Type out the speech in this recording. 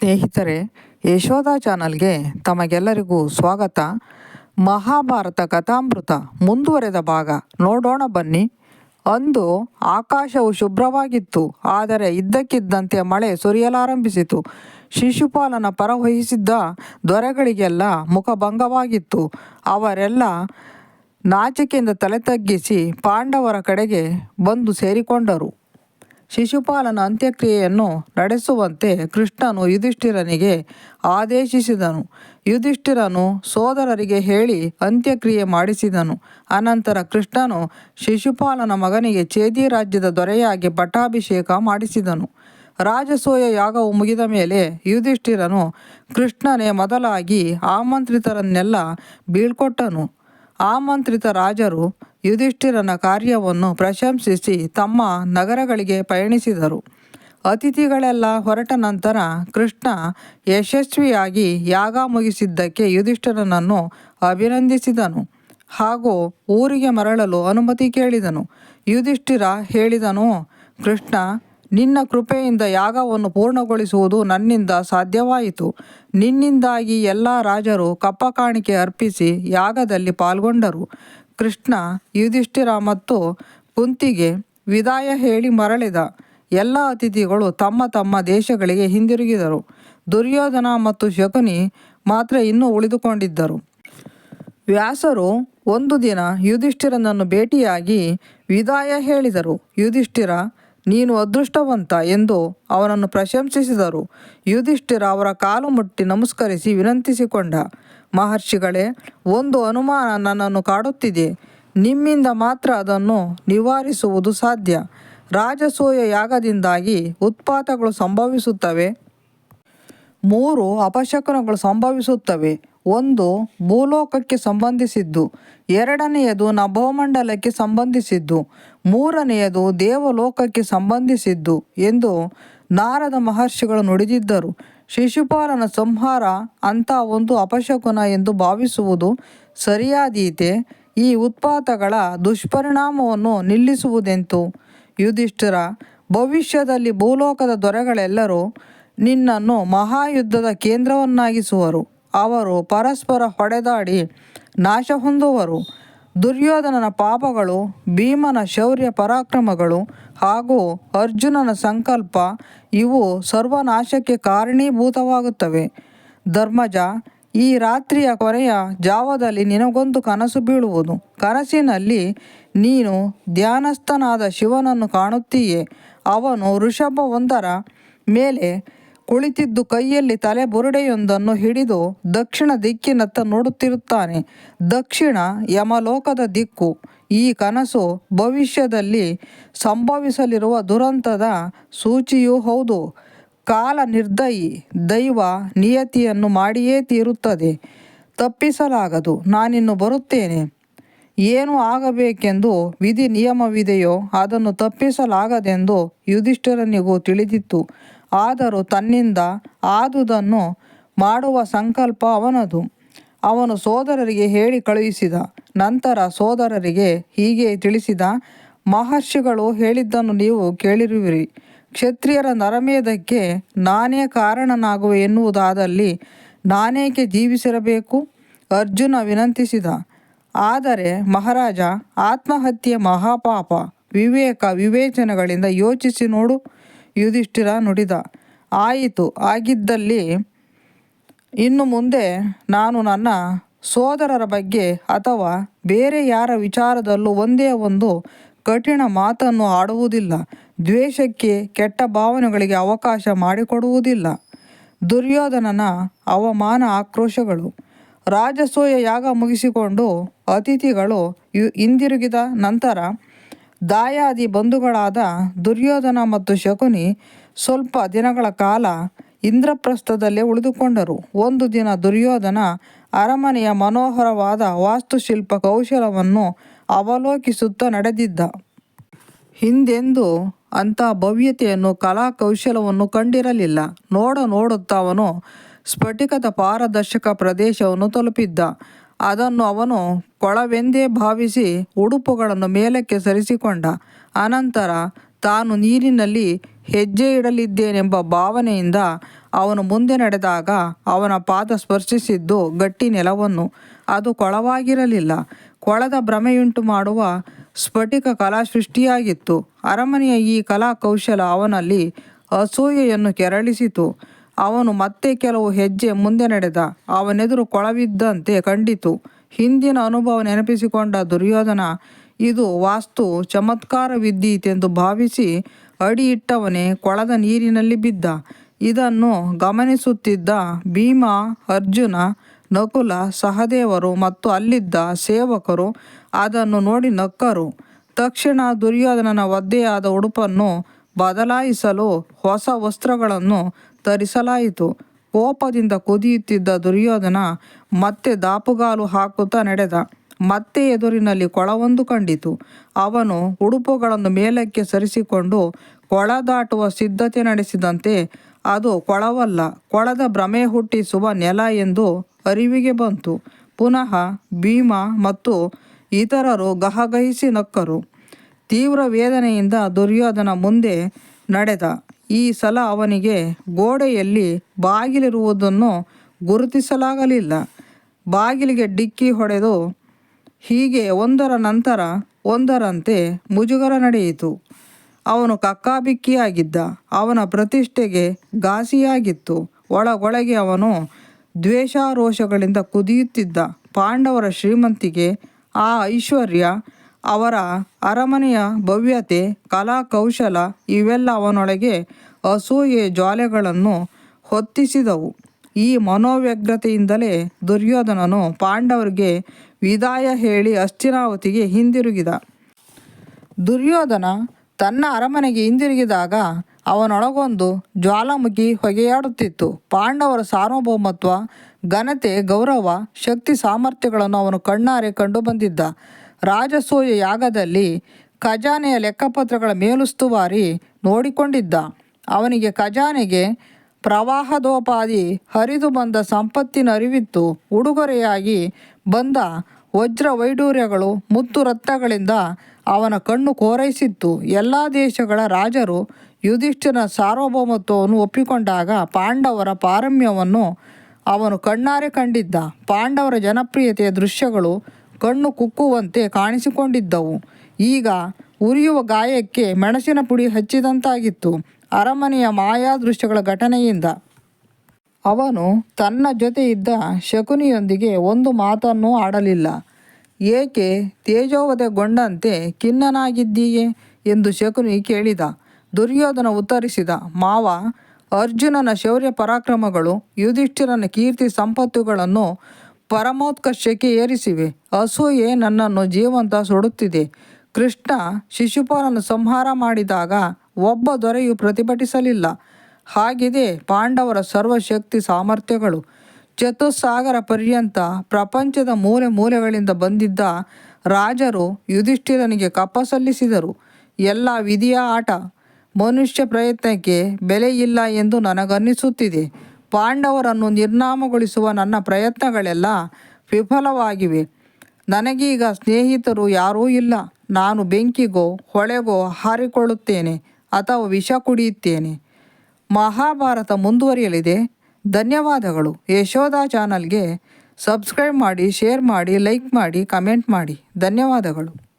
ಸ್ನೇಹಿತರೆ ಯಶೋಧ ಚಾನಲ್ಗೆ ತಮಗೆಲ್ಲರಿಗೂ ಸ್ವಾಗತ. ಮಹಾಭಾರತ ಕಥಾಮೃತ ಮುಂದುವರೆದ ಭಾಗ. ನೋಡೋಣ ಬನ್ನಿ. ಅಂದು ಆಕಾಶವು ಶುಭ್ರವಾಗಿತ್ತು. ಆದರೆ ಇದ್ದಕ್ಕಿದ್ದಂತೆ ಮಳೆ ಸುರಿಯಲಾರಂಭಿಸಿತು. ಶಿಶುಪಾಲನ ಪರವಹಿಸಿದ್ದ ದೊರೆಗಳಿಗೆಲ್ಲ ಮುಖಭಂಗವಾಗಿತ್ತು. ಅವರೆಲ್ಲ ನಾಚಿಕೆಯಿಂದ ತಲೆ ತಗ್ಗಿಸಿ ಪಾಂಡವರ ಕಡೆಗೆ ಬಂದು ಸೇರಿಕೊಂಡರು. ಶಿಶುಪಾಲನ ಅಂತ್ಯಕ್ರಿಯೆಯನ್ನು ನಡೆಸುವಂತೆ ಕೃಷ್ಣನು ಯುಧಿಷ್ಠಿರನಿಗೆ ಆದೇಶಿಸಿದನು. ಯುಧಿಷ್ಠಿರನು ಸೋದರರಿಗೆ ಹೇಳಿ ಅಂತ್ಯಕ್ರಿಯೆ ಮಾಡಿಸಿದನು. ಅನಂತರ ಕೃಷ್ಣನು ಶಿಶುಪಾಲನ ಮಗನಿಗೆ ಚೇದಿ ರಾಜ್ಯದ ದೊರೆಯಾಗಿ ಪಟ್ಟಾಭಿಷೇಕ ಮಾಡಿಸಿದನು. ರಾಜಸೂಯ ಯಾಗವು ಮುಗಿದ ಮೇಲೆ ಯುಧಿಷ್ಠಿರನು ಕೃಷ್ಣನೇ ಮೊದಲಾಗಿ ಆಮಂತ್ರಿತರನ್ನೆಲ್ಲ ಬೀಳ್ಕೊಟ್ಟನು. ಆಮಂತ್ರಿತ ರಾಜರು ಯುಧಿಷ್ಠಿರನ ಕಾರ್ಯವನ್ನು ಪ್ರಶಂಸಿಸಿ ತಮ್ಮ ನಗರಗಳಿಗೆ ಪಯಣಿಸಿದರು. ಅತಿಥಿಗಳೆಲ್ಲ ಹೊರಟ ನಂತರ ಕೃಷ್ಣ ಯಶಸ್ವಿಯಾಗಿ ಯಾಗ ಮುಗಿಸಿದ್ದಕ್ಕೆ ಯುಧಿಷ್ಠಿರನನ್ನು ಅಭಿನಂದಿಸಿದನು ಹಾಗೂ ಊರಿಗೆ ಮರಳಲು ಅನುಮತಿ ಕೇಳಿದನು. ಯುಧಿಷ್ಠಿರ ಹೇಳಿದನು, ಕೃಷ್ಣ, ನಿನ್ನ ಕೃಪೆಯಿಂದ ಯಾಗವನ್ನು ಪೂರ್ಣಗೊಳಿಸುವುದು ನನ್ನಿಂದ ಸಾಧ್ಯವಾಯಿತು. ನಿನ್ನಿಂದಾಗಿ ಎಲ್ಲ ರಾಜರು ಕಪ್ಪ ಕಾಣಿಕೆ ಅರ್ಪಿಸಿ ಯಾಗದಲ್ಲಿ ಪಾಲ್ಗೊಂಡರು. ಕೃಷ್ಣ ಯುಧಿಷ್ಠಿರ ಮತ್ತು ಕುಂತಿಗೆ ವಿದಾಯ ಹೇಳಿ ಮರಳಿದ ಎಲ್ಲ ಅತಿಥಿಗಳು ತಮ್ಮ ತಮ್ಮ ದೇಶಗಳಿಗೆ ಹಿಂದಿರುಗಿದರು. ದುರ್ಯೋಧನ ಮತ್ತು ಶಕುನಿ ಮಾತ್ರ ಇನ್ನೂ ಉಳಿದುಕೊಂಡಿದ್ದರು. ವ್ಯಾಸರು ಒಂದು ದಿನ ಯುಧಿಷ್ಠಿರನನ್ನು ಭೇಟಿಯಾಗಿ ವಿದಾಯ ಹೇಳಿದರು. ಯುಧಿಷ್ಠಿರ ನೀನು ಅದೃಷ್ಟವಂತ ಎಂದು ಅವನನ್ನು ಪ್ರಶಂಸಿಸಿದರು. ಯುಧಿಷ್ಠಿರ ಅವರ ಕಾಲು ಮುಟ್ಟಿ ನಮಸ್ಕರಿಸಿ ವಿನಂತಿಸಿಕೊಂಡ, ಮಹರ್ಷಿಗಳೇ, ಒಂದು ಅನುಮಾನ ನನ್ನನ್ನು ಕಾಡುತ್ತಿದೆ. ನಿಮ್ಮಿಂದ ಮಾತ್ರ ಅದನ್ನು ನಿವಾರಿಸುವುದು ಸಾಧ್ಯ. ರಾಜಸೂಯ ಯಾಗದಿಂದಾಗಿ ಉತ್ಪಾತಗಳು ಸಂಭವಿಸುತ್ತವೆ. ಮೂರು ಅಪಶಕನಗಳು ಸಂಭವಿಸುತ್ತವೆ. ಒಂದು, ಭೂಲೋಕಕ್ಕೆ ಸಂಬಂಧಿಸಿದ್ದು. ಎರಡನೆಯದು, ನಭೋಮಂಡಲಕ್ಕೆ ಸಂಬಂಧಿಸಿದ್ದು. ಮೂರನೆಯದು, ದೇವಲೋಕಕ್ಕೆ ಸಂಬಂಧಿಸಿದ್ದು ಎಂದು ನಾರದ ಮಹರ್ಷಿಗಳು ನುಡಿದಿದ್ದರು. ಶಿಶುಪಾಲನ ಸಂಹಾರ ಅಂತ ಒಂದು ಅಪಶಕುನ ಎಂದು ಭಾವಿಸುವುದು ಸರಿಯಾದೀತೆ. ಈ ಉತ್ಪಾತಗಳ ದುಷ್ಪರಿಣಾಮವನ್ನು ನಿಲ್ಲಿಸುವುದೆಂತು? ಯುಧಿಷ್ಠಿರ, ಭವಿಷ್ಯದಲ್ಲಿ ಭೂಲೋಕದ ದೊರೆಗಳೆಲ್ಲರೂ ನಿನ್ನನ್ನು ಮಹಾಯುದ್ಧದ ಕೇಂದ್ರವನ್ನಾಗಿಸುವರು. ಅವರು ಪರಸ್ಪರ ಹೊಡೆದಾಡಿ ನಾಶ ಹೊಂದುವರು ದುರ್ಯೋಧನನ ಪಾಪಗಳು, ಭೀಮನ ಶೌರ್ಯ ಪರಾಕ್ರಮಗಳು ಹಾಗೂ ಅರ್ಜುನನ ಸಂಕಲ್ಪ, ಇವು ಸರ್ವನಾಶಕ್ಕೆ ಕಾರಣೀಭೂತವಾಗುತ್ತವೆ. ಧರ್ಮಜ, ಈ ರಾತ್ರಿಯ ಕೊನೆಯ ಜಾವದಲ್ಲಿ ನಿನಗೊಂದು ಕನಸು ಬೀಳುವುದು. ಕನಸಿನಲ್ಲಿ ನೀನು ಧ್ಯಾನಸ್ಥನಾದ ಶಿವನನ್ನು ಕಾಣುತ್ತೀಯೆ. ಅವನು ವೃಷಭವೊಂದರ ಮೇಲೆ ಕುಳಿತಿದ್ದು ಕೈಯಲ್ಲಿ ತಲೆ ಬುರುಡೆಯೊಂದನ್ನು ಹಿಡಿದು ದಕ್ಷಿಣ ದಿಕ್ಕಿನತ್ತ ನೋಡುತ್ತಿರುತ್ತಾನೆ. ದಕ್ಷಿಣ ಯಮಲೋಕದ ದಿಕ್ಕು. ಈ ಕನಸು ಭವಿಷ್ಯದಲ್ಲಿ ಸಂಭವಿಸಲಿರುವ ದುರಂತದ ಸೂಚಿಯೂ ಹೌದು. ಕಾಲ ನಿರ್ದಯಿ, ದೈವ ನಿಯತಿಯನ್ನು ಮಾಡಿಯೇ ತೀರುತ್ತದೆ. ತಪ್ಪಿಸಲಾಗದು. ನಾನಿನ್ನು ಬರುತ್ತೇನೆ. ಏನು ಆಗಬೇಕೆಂದು ವಿಧಿ ನಿಯಮವಿದೆಯೋ ಅದನ್ನು ತಪ್ಪಿಸಲಾಗದೆಂದು ಯುಧಿಷ್ಠರನಿಗೂ ತಿಳಿದಿತ್ತು. ಆದರೂ ತನ್ನಿಂದ ಆದುದನ್ನು ಮಾಡುವ ಸಂಕಲ್ಪ ಅವನದು. ಅವನು ಸೋದರರಿಗೆ ಹೇಳಿ ಕಳುಹಿಸಿದ. ನಂತರ ಸೋದರರಿಗೆ ಹೀಗೆ ತಿಳಿಸಿದ, ಮಹರ್ಷಿಗಳು ಹೇಳಿದ್ದನ್ನು ನೀವು ಕೇಳಿರುವಿರಿ. ಕ್ಷತ್ರಿಯರ ನರಮೇಧಕ್ಕೆ ನಾನೇ ಕಾರಣನಾಗುವೆ ಎನ್ನುವುದಾದಲ್ಲಿ ನಾನೇಕೆ ಜೀವಿಸಿರಬೇಕು? ಅರ್ಜುನ ವಿನಂತಿಸಿದ. ಆದರೆ ಮಹಾರಾಜ, ಆತ್ಮಹತ್ಯೆ ಮಹಾಪಾಪ. ವಿವೇಕ ವಿವೇಚನೆಗಳಿಂದ ಯೋಚಿಸಿ ನೋಡು. ಯುಧಿಷ್ಠಿರ ನುಡಿದ, ಆಯಿತು, ಆಗಿದ್ದಲ್ಲಿ ಇನ್ನು ಮುಂದೆ ನಾನು ನನ್ನ ಸೋದರರ ಬಗ್ಗೆ ಅಥವಾ ಬೇರೆ ಯಾರ ವಿಚಾರದಲ್ಲೂ ಒಂದೇ ಒಂದು ಕಠಿಣ ಮಾತನ್ನು ಆಡುವುದಿಲ್ಲ. ದ್ವೇಷಕ್ಕೆ ಕೆಟ್ಟ ಭಾವನೆಗಳಿಗೆ ಅವಕಾಶ ಮಾಡಿಕೊಡುವುದಿಲ್ಲ. ದುರ್ಯೋಧನನ ಅವಮಾನ ಆಕ್ರೋಶಗಳು. ರಾಜಸೂಯ ಯಾಗ ಮುಗಿಸಿಕೊಂಡು ಅತಿಥಿಗಳು ಹಿಂದಿರುಗಿದ ನಂತರ ದಾಯಾದಿ ಬಂಧುಗಳಾದ ದುರ್ಯೋಧನ ಮತ್ತು ಶಕುನಿ ಸ್ವಲ್ಪ ದಿನಗಳ ಕಾಲ ಇಂದ್ರಪ್ರಸ್ಥದಲ್ಲೇ ಉಳಿದುಕೊಂಡರು. ಒಂದು ದಿನ ದುರ್ಯೋಧನ ಅರಮನೆಯ ಮನೋಹರವಾದ ವಾಸ್ತುಶಿಲ್ಪ ಕೌಶಲವನ್ನು ಅವಲೋಕಿಸುತ್ತಾ ನಡೆದಿದ್ದ. ಹಿಂದೆಂದು ಅಂಥ ಭವ್ಯತೆಯನ್ನು, ಕಲಾ ಕೌಶಲವನ್ನು ಕಂಡಿರಲಿಲ್ಲ. ನೋಡ ನೋಡುತ್ತಾ ಅವನು ಸ್ಫಟಿಕದ ಪಾರದರ್ಶಕ ಪ್ರದೇಶವನ್ನು ತಲುಪಿದ್ದ. ಅದನ್ನು ಅವನು ಕೊಳವೆಂದೇ ಭಾವಿಸಿ ಉಡುಪುಗಳನ್ನು ಮೇಲಕ್ಕೆ ಸರಿಸಿಕೊಂಡ. ಅನಂತರ, ತಾನು ನೀರಿನಲ್ಲಿ ಹೆಜ್ಜೆ ಇಡಲಿದ್ದೇನೆಂಬ ಭಾವನೆಯಿಂದ ಅವನು ಮುಂದೆ ನಡೆದಾಗ ಅವನ ಪಾದ ಸ್ಪರ್ಶಿಸಿದ್ದು ಗಟ್ಟಿ ನೆಲವನ್ನು. ಅದು ಕೊಳವಾಗಿರಲಿಲ್ಲ. ಕೊಳದ ಭ್ರಮೆಯುಂಟು ಮಾಡುವ ಸ್ಫಟಿಕ ಕಲಾ ಸೃಷ್ಟಿಯಾಗಿತ್ತು ಅರಮನೆಯ ಈ ಕಲಾ ಕೌಶಲ ಅವನಲ್ಲಿ ಅಸೂಯೆಯನ್ನು ಕೆರಳಿಸಿತು. ಅವನು ಮತ್ತೆ ಕೆಲವು ಹೆಜ್ಜೆ ಮುಂದೆ ನಡೆದ. ಅವನೆದುರು ಕೊಳವಿದ್ದಂತೆ ಕಂಡಿತು. ಹಿಂದಿನ ಅನುಭವ ನೆನಪಿಸಿಕೊಂಡ ದುರ್ಯೋಧನ, ಇದು ವಾಸ್ತು ಚಮತ್ಕಾರವಿದ್ದೀತೆಂದು ಭಾವಿಸಿ ಅಡಿ ಇಟ್ಟವನೇ ಕೊಳದ ನೀರಿನಲ್ಲಿ ಬಿದ್ದ. ಇದನ್ನು ಗಮನಿಸುತ್ತಿದ್ದ ಭೀಮ, ಅರ್ಜುನ, ನಕುಲ, ಸಹದೇವರು ಮತ್ತು ಅಲ್ಲಿದ್ದ ಸೇವಕರು ಅದನ್ನು ನೋಡಿ ನಕ್ಕರು. ತಕ್ಷಣ ದುರ್ಯೋಧನನ ಒದ್ದೆಯಾದ ಉಡುಪನ್ನು ಬದಲಾಯಿಸಲು ಹೊಸ ವಸ್ತ್ರಗಳನ್ನು ಧರಿಸಲಾಯಿತು ಕೋಪದಿಂದ ಕುದಿಯುತ್ತಿದ್ದ ದುರ್ಯೋಧನ ಮತ್ತೆ ದಾಪುಗಾಲು ಹಾಕುತ್ತಾ ನಡೆದ. ಮತ್ತೆ ಎದುರಿನಲ್ಲಿ ಕೊಳವೊಂದು ಕಂಡಿತು. ಅವನು ಉಡುಪುಗಳನ್ನು ಮೇಲಕ್ಕೆ ಸರಿಸಿಕೊಂಡು ಕೊಳ ದಾಟುವ ಸಿದ್ಧತೆ ನಡೆಸಿದಂತೆ, ಅದು ಕೊಳವಲ್ಲ, ಕೊಳದ ಭ್ರಮೆ ಹುಟ್ಟಿಸುವ ನೆಲ ಎಂದು ಅರಿವಿಗೆ ಬಂತು. ಪುನಃ ಭೀಮ ಮತ್ತು ಇತರರು ಗಹಗಹಿಸಿ ನಕ್ಕರು. ತೀವ್ರ ವೇದನೆಯಿಂದ ದುರ್ಯೋಧನ ಮುಂದೆ ನಡೆದ. ಈ ಸಲ ಅವನಿಗೆ ಗೋಡೆಯಲ್ಲಿ ಬಾಗಿಲಿರುವುದನ್ನು ಗುರುತಿಸಲಾಗಲಿಲ್ಲ. ಬಾಗಿಲಿಗೆ ಡಿಕ್ಕಿ ಹೊಡೆದು ಹೀಗೆ ಒಂದರ ನಂತರ ಒಂದರಂತೆ ಮುಜುಗರ ನಡೆಯಿತು. ಅವನು ಕಕ್ಕಾಬಿಕ್ಕಿಯಾಗಿದ್ದ. ಅವನ ಪ್ರತಿಷ್ಠೆಗೆ ಘಾಸಿಯಾಗಿತ್ತು. ಒಳಗೊಳಗೆ ಅವನು ದ್ವೇಷಾರೋಷಗಳಿಂದ ಕುದಿಯುತ್ತಿದ್ದ. ಪಾಂಡವರ ಶ್ರೀಮಂತಿಗೆ ಆ ಐಶ್ವರ್ಯ ಅವರ ಅರಮನೆಯ ಭವ್ಯತೆ ಕಲಾ ಕೌಶಲ ಇವೆಲ್ಲ ಅವನೊಳಗೆ ಅಸೂಯೆ ಜ್ವಾಲೆಗಳನ್ನು ಹೊತ್ತಿಸಿದವು. ಈ ಮನೋವ್ಯಗ್ರತೆಯಿಂದಲೇ ದುರ್ಯೋಧನನು ಪಾಂಡವರಿಗೆ ವಿದಾಯ ಹೇಳಿ ಅಸ್ಥಿರಾವತಿಗೆ ಹಿಂದಿರುಗಿದ. ದುರ್ಯೋಧನ ತನ್ನ ಅರಮನೆಗೆ ಹಿಂದಿರುಗಿದಾಗ ಅವನೊಳಗೊಂದು ಜ್ವಾಲಾಮುಖಿ ಹೊಗೆಯಾಡುತ್ತಿತ್ತು. ಪಾಂಡವರ ಸಾರ್ವಭೌಮತ್ವ, ಘನತೆ, ಗೌರವ, ಶಕ್ತಿ, ಸಾಮರ್ಥ್ಯಗಳನ್ನು ಅವನು ಕಣ್ಣಾರೆ ಕಂಡು ಬಂದಿದ್ದ. ರಾಜಸೂಯ ಯಾಗದಲ್ಲಿ ಖಜಾನೆಯ ಲೆಕ್ಕಪತ್ರಗಳ ಮೇಲುಸ್ತುವಾರಿ ನೋಡಿಕೊಂಡಿದ್ದ. ಅವನಿಗೆ ಖಜಾನೆಗೆ ಪ್ರವಾಹದೋಪಾದಿ ಹರಿದು ಬಂದ ಸಂಪತ್ತಿನ ಅರಿವಿತ್ತು ಉಡುಗೊರೆಯಾಗಿ ಬಂದ ವಜ್ರ ವೈಡೂರ್ಯಗಳು ಮುತ್ತು ರತ್ನಗಳಿಂದ ಅವನ ಕಣ್ಣು ಕೋರೈಸಿತ್ತು. ಎಲ್ಲ ದೇಶಗಳ ರಾಜರು ಯುಧಿಷ್ಠಿರ ಸಾರ್ವಭೌಮತ್ವವನ್ನು ಒಪ್ಪಿಕೊಂಡಾಗ ಪಾಂಡವರ ಪಾರಮ್ಯವನ್ನು ಅವನು ಕಣ್ಣಾರೆ ಕಂಡಿದ್ದ. ಪಾಂಡವರ ಜನಪ್ರಿಯತೆಯ ದೃಶ್ಯಗಳು ಕಣ್ಣು ಕುಕ್ಕುವಂತೆ ಕಾಣಿಸಿಕೊಂಡಿದ್ದವು. ಈಗ ಉರಿಯುವ ಗಾಯಕ್ಕೆ ಮೆಣಸಿನ ಪುಡಿ ಹಚ್ಚಿದಂತಾಗಿತ್ತು. ಅರಮನೆಯ ಮಾಯಾ ದೃಶ್ಯಗಳ ಘಟನೆಯಿಂದ. ಅವನು ತನ್ನ ಜೊತೆ ಇದ್ದ ಶಕುನಿಯೊಂದಿಗೆ ಒಂದು ಮಾತನ್ನು ಆಡಲಿಲ್ಲ. ಏಕೆ ತೇಜೋವಧೆಗೊಂಡಂತೆ ಖಿನ್ನನಾಗಿದ್ದೀಯೆ? ಎಂದು ಶಕುನಿ ಕೇಳಿದ. ದುರ್ಯೋಧನ ಉತ್ತರಿಸಿದ. ಮಾವ, ಅರ್ಜುನನ ಶೌರ್ಯ ಪರಾಕ್ರಮಗಳು, ಯುಧಿಷ್ಠಿರನ ಕೀರ್ತಿ ಸಂಪತ್ತುಗಳನ್ನು ಪರಮೋತ್ಕರ್ಷಕ್ಕೆ ಏರಿಸಿವೆ. ಅಸೂಯೆ ನನ್ನನ್ನು ಜೀವಂತ ಸುಡುತ್ತಿದೆ. ಕೃಷ್ಣ ಶಿಶುಪಾಲನ ಸಂಹಾರ ಮಾಡಿದಾಗ ಒಬ್ಬ ದೊರೆಯು ಪ್ರತಿಭಟಿಸಲಿಲ್ಲ. ಹಾಗಿದೆ ಪಾಂಡವರ ಸರ್ವಶಕ್ತಿ ಸಾಮರ್ಥ್ಯಗಳು. ಚತುಸ್ಸಾಗರ ಪರ್ಯಂತ ಪ್ರಪಂಚದ ಮೂಲೆ ಮೂಲೆಗಳಿಂದ ಬಂದಿದ್ದ ರಾಜರು ಯುಧಿಷ್ಠಿರನಿಗೆ ಕಪ್ಪ ಸಲ್ಲಿಸಿದರು ಎಲ್ಲ ವಿಧಿಯ ಆಟ. ಮನುಷ್ಯ ಪ್ರಯತ್ನಕ್ಕೆ ಬೆಲೆ ಇಲ್ಲ ಎಂದು ನನಗನ್ನಿಸುತ್ತಿದೆ. ಪಾಂಡವರನ್ನು ನಿರ್ನಾಮಗೊಳಿಸುವ ನನ್ನ ಪ್ರಯತ್ನಗಳೆಲ್ಲ ವಿಫಲವಾಗಿವೆ. ನನಗೀಗ ಸ್ನೇಹಿತರು ಯಾರೂ ಇಲ್ಲ. ನಾನು ಬೆಂಕಿಗೋ, ಹೊಳೆಗೋ ಹಾರಿಕೊಳ್ಳುತ್ತೇನೆ ಅಥವಾ ವಿಷ ಕುಡಿಯುತ್ತೇನೆ. ಮಹಾಭಾರತ ಮುಂದುವರಿಯಲಿದೆ. ಧನ್ಯವಾದಗಳು. ಯಶೋಧ ಚಾನಲ್ಗೆ ಸಬ್ಸ್ಕ್ರೈಬ್ ಮಾಡಿ, ಶೇರ್ ಮಾಡಿ, ಲೈಕ್ ಮಾಡಿ, ಕಮೆಂಟ್ ಮಾಡಿ. ಧನ್ಯವಾದಗಳು.